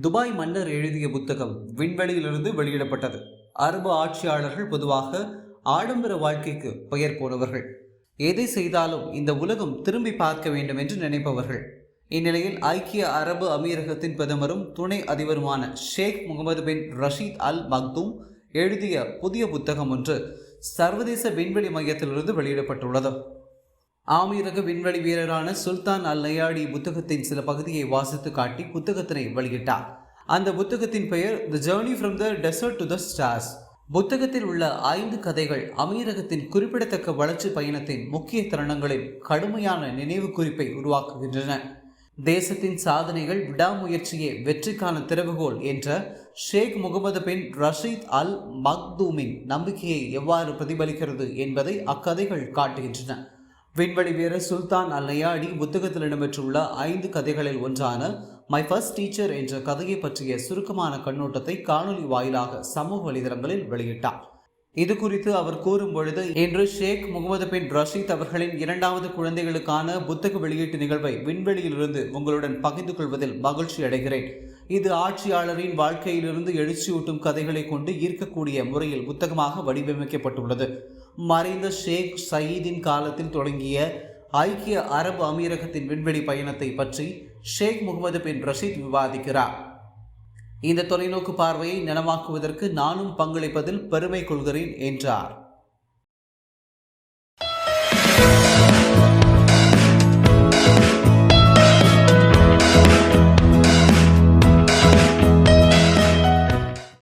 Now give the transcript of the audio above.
Dubai மன்னர் எழுதிய புத்தகம் விண்வெளியிலிருந்து வெளியிடப்பட்டது. அரபு ஆட்சியாளர்கள் பொதுவாக ஆடம்பர வாழ்க்கைக்கு பெயர் போனவர்கள். எதை செய்தாலும் இந்த உலகம் திரும்பி பார்க்க வேண்டும் என்று நினைப்பவர்கள். இந்நிலையில் ஐக்கிய அரபு அமீரகத்தின் பிரதமரும் துணை அதிபருமான ஷேக் முகமது பின் ரஷீத் அல் மக்தூம் எழுதிய புதிய புத்தகம் ஒன்று சர்வதேச விண்வெளி மையத்திலிருந்து வெளியிடப்பட்டுள்ளது. ஆமீரக விண்வெளி வீரரான சுல்தான் அல் நயாடி புத்தகத்தின் சில பகுதியை வாசித்து காட்டி புத்தகத்தினை வெளியிட்டார். அந்த புத்தகத்தின் பெயர் the journey from the desert to the stars புத்தகத்தில் உள்ள ஐந்து கதைகள் அமீரகத்தின் குறிப்பிடத்தக்க வளர்ச்சி பயணத்தின் முக்கிய தருணங்களின் கடுமையான நினைவு குறிப்பை உருவாக்குகின்றன. தேசத்தின் சாதனைகள் விடாமுயற்சியே வெற்றிக்கான திறவுகோல் என்ற ஷேக் முகமது பின் ரஷீத் அல் மக்தூமின் நம்பிக்கையை எவ்வாறு பிரதிபலிக்கிறது என்பதை அக்கதைகள் காட்டுகின்றன. விண்வெளி வீரர் சுல்தான் அல்லையாடி புத்தகத்தில் இடம்பெற்றுள்ள ஐந்து கதைகளில் ஒன்றான மை ஃபர்ஸ்ட் டீச்சர் என்ற கதையை பற்றிய சுருக்கமான கண்ணோட்டத்தை காணொலி வாயிலாக சமூக வலைதளங்களில் வெளியிட்டார். இது குறித்து அவர் கூறும் பொழுது இன்று ஷேக் முகமது பின் ரஷீத் அவர்களின் இரண்டாவது குழந்தைகளுக்கான புத்தக வெளியீட்டு நிகழ்வை விண்வெளியிலிருந்து உங்களுடன் பகிர்ந்து கொள்வதில் மகிழ்ச்சி அடைகிறேன் இது ஆட்சியாளரின் வாழ்க்கையிலிருந்து எழுச்சியூட்டும் கதைகளை கொண்டு ஈர்க்கக்கூடிய முறையில் புத்தகமாக வடிவமைக்கப்பட்டுள்ளது. மறைந்த ஷேக் சயீதின் காலத்தில் தொடங்கிய ஐக்கிய அரபு அமீரகத்தின் விண்வெளி பயணத்தை பற்றி ஷேக் முகமது பின் ரஷீத் விவாதிக்கிறார். இந்த தொலைநோக்கு பார்வையை நனவாக்குவதற்கு நானும் பங்களிப்பதில் பெருமை கொள்கிறேன் என்றார்.